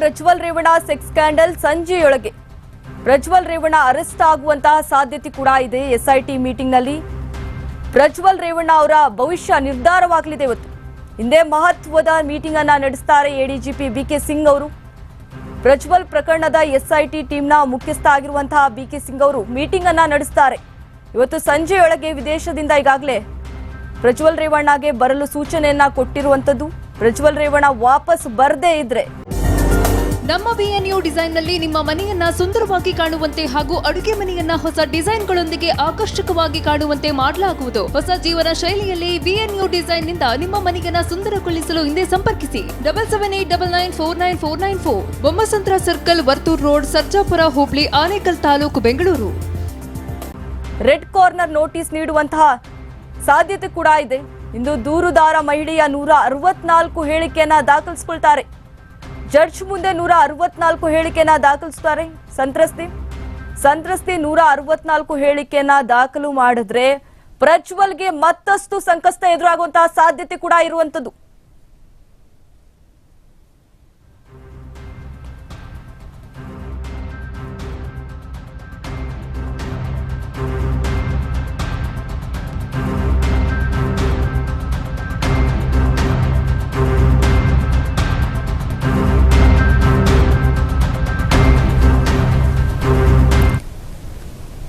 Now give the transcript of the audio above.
Prajwal Revanna sex scandal ಸಂಜೆಯೊಳಗೆ. Prajwal Revanna arrest ಆಗುವಂತಹ ಸಾಧ್ಯತೆ ಕೂಡ ಇದೆ ಎಸ್ಐಟಿ ಮೀಟಿಂಗ್ನಲ್ಲಿ. ಪ್ರಜ್ವಲ್ ರೇವಣ್ಣ ಅವರ ಭವಿಷ್ಯ ನಿರ್ಧಾರವಾಗಲಿದೆ ಇವತ್ತು. ಹಿಂದೆ ಮಹತ್ವದ ಮೀಟಿಂಗ್ ಅನ್ನ ನಡೆಸ್ತಾರೆ ಎಡಿಜಿಪಿ ಬಿಕೆ ಸಿಂಗ್ ಅವರು. ಪ್ರಜ್ವಲ್ ಪ್ರಕರಣದ ಎಸ್ಐಟಿ ಟೀಮ್ನ ಮುಖ್ಯಸ್ಥ ಆಗಿರುವಂತಹ ಬಿಕೆ ಸಿಂಗ್ ಅವರು ಮೀಟಿಂಗ್ ಅನ್ನ ನಡೆಸ್ತಾರೆ. ಇವತ್ತು ಸಂಜೆಯೊಳಗೆ ವಿದೇಶದಿಂದ ಈಗಾಗಲೇ ಪ್ರಜ್ವಲ್ ರೇವಣ್ಣಗೆ ಬರಲು ಸೂಚನೆಯನ್ನ ಕೊಟ್ಟಿರುವಂತದ್ದು ಪ್ರಜ್ವಲ್ ರೇವಣ್ಣ ವಾಪಸ್ ಬರದೇ ಇದ್ರೆ ನಮ್ಮ ಬಿಎನ್ಯು ಡಿಸೈನ್ನಲ್ಲಿ ನಿಮ್ಮ ಮನೆಯನ್ನ ಸುಂದರವಾಗಿ ಕಾಣುವಂತೆ ಹಾಗೂ ಅಡುಗೆ ಮನೆಯನ್ನ ಹೊಸ ಡಿಸೈನ್ಗಳೊಂದಿಗೆ ಆಕರ್ಷಕವಾಗಿ ಕಾಣುವಂತೆ ಮಾಡಲಾಗುವುದು. ಹೊಸ ಜೀವನ ಶೈಲಿಯಲ್ಲಿ ಬಿಎನ್ಯು ಡಿಸೈನ್ನಿಂದ ನಿಮ್ಮ ಮನೆಯನ್ನ ಸುಂದರಗೊಳಿಸಲು ಹಿಂದೆ ಸಂಪರ್ಕಿಸಿ. Double seven eight double nine four nine four nine four Bommasandra circle, Varthur road, Sarjapur, Hubli, Anekal taluk, Bengaluru. Red corner notice ನೀಡುವಂತಹ ಸಾಧ್ಯತೆ ಕೂಡ ಇದೆ. ಇಂದು ದೂರುದಾರ ಮಹಿಳೆಯ ನೂರ ಅರವತ್ನಾಲ್ಕು ಹೇಳಿಕೆಯನ್ನ ದಾಖಲಿಸಿಕೊಳ್ತಾರೆ. ಜಡ್ಜ್ ಮುಂದೆ ನೂರ ಅರವತ್ನಾಲ್ಕು ಹೇಳಿಕೆನ ದಾಖಲಿಸ್ತಾರೆ. ಸಂತ್ರಸ್ತಿ. ಸಂತ್ರಸ್ತಿ ನೂರ ಅರವತ್ನಾಲ್ಕು ಹೇಳಿಕೆನ ದಾಖಲು ಮಾಡಿದ್ರೆ ಪ್ರಜ್ವಲ್ಗೆ ಮತ್ತಷ್ಟು ಸಂಕಷ್ಟ ಎದುರಾಗುವಂತಹ ಸಾಧ್ಯತೆ ಕೂಡ ಇರುವಂತದ್ದು